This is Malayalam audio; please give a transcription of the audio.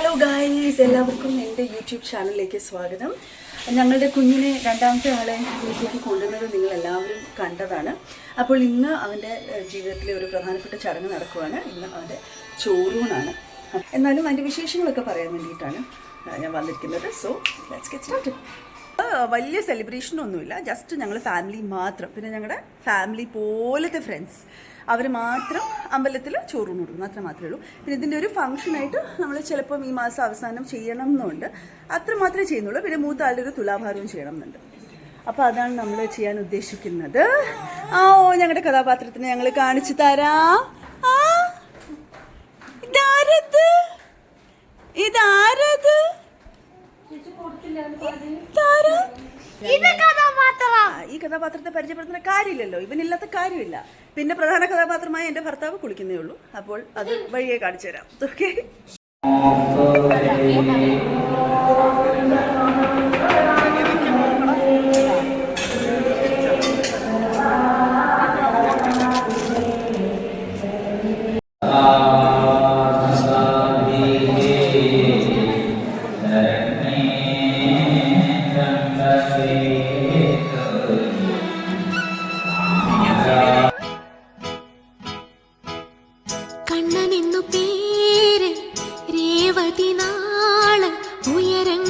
ഹലോ ഗായ്സ് എല്ലാവർക്കും എന്റെ യൂട്യൂബ് ചാനലിലേക്ക് സ്വാഗതം. ഞങ്ങളുടെ കുഞ്ഞിനെ രണ്ടാമത്തെ ആളെ വീട്ടിലേക്ക് കൊണ്ടുവന്നത് നിങ്ങൾ എല്ലാവരും കണ്ടതാണ്. അപ്പോൾ ഇന്ന് അവന്റെ ജീവിതത്തിലെ ഒരു പ്രധാനപ്പെട്ട ചടങ്ങ് നടക്കുവാണ്. ഇന്ന് അവന്റെ ചോറൂണാണ്. എന്നാലും അതിന്റെ വിശേഷങ്ങളൊക്കെ പറയാൻ വേണ്ടിയിട്ടാണ് ഞാൻ വന്നിരിക്കുന്നത്. സോ ലെറ്റ്സ് ഗെറ്റ് സ്റ്റാർട്ട് വലിയ സെലിബ്രേഷൻ ഒന്നുമില്ല. ജസ്റ്റ് ഞങ്ങൾ ഫാമിലി മാത്രം. പിന്നെ ഞങ്ങളുടെ ഫാമിലി പോലത്തെ ഫ്രണ്ട്സ് അവർ മാത്രം അമ്പലത്തിൽ ചോറൂണ് കൊടുക്കും അത്ര മാത്രമേ ഉള്ളൂ. പിന്നെ ഇതിന്റെ ഒരു ഫംഗ്ഷനായിട്ട് നമ്മൾ ചിലപ്പം ഈ മാസം അവസാനം ചെയ്യണം എന്നുണ്ട് അത്ര മാത്രമേ ചെയ്യുന്നുള്ളൂ. പിന്നെ മൂത്താളുടെ ഒരു തുലാഭാരവും ചെയ്യണം എന്നുണ്ട് അപ്പോൾ അതാണ് നമ്മൾ ചെയ്യാൻ ഉദ്ദേശിക്കുന്നത്. ആ ഓ ഞങ്ങളുടെ കഥാപാത്രത്തിന് ഞങ്ങൾ കാണിച്ചു തരാം. ആ ഇതാരത്? ഇതാരത്? ഈ കഥാപാത്രത്തെ പരിചയപ്പെടുത്തുന്ന കാര്യമില്ലല്ലോ. ഇവനില്ലാത്ത കാര്യമില്ല. പിന്നെ പ്രധാന കഥാപാത്രമായ എന്റെ ഭർത്താവ് കുളിക്കുന്നേ ഉള്ളൂ. അപ്പോൾ അത് വഴിയെ കാണിച്ചു തരാം. ഓക്കെ കണ്ണനെന്നു പേര് രേവതി നാൾ ഉയരങ്ങൾ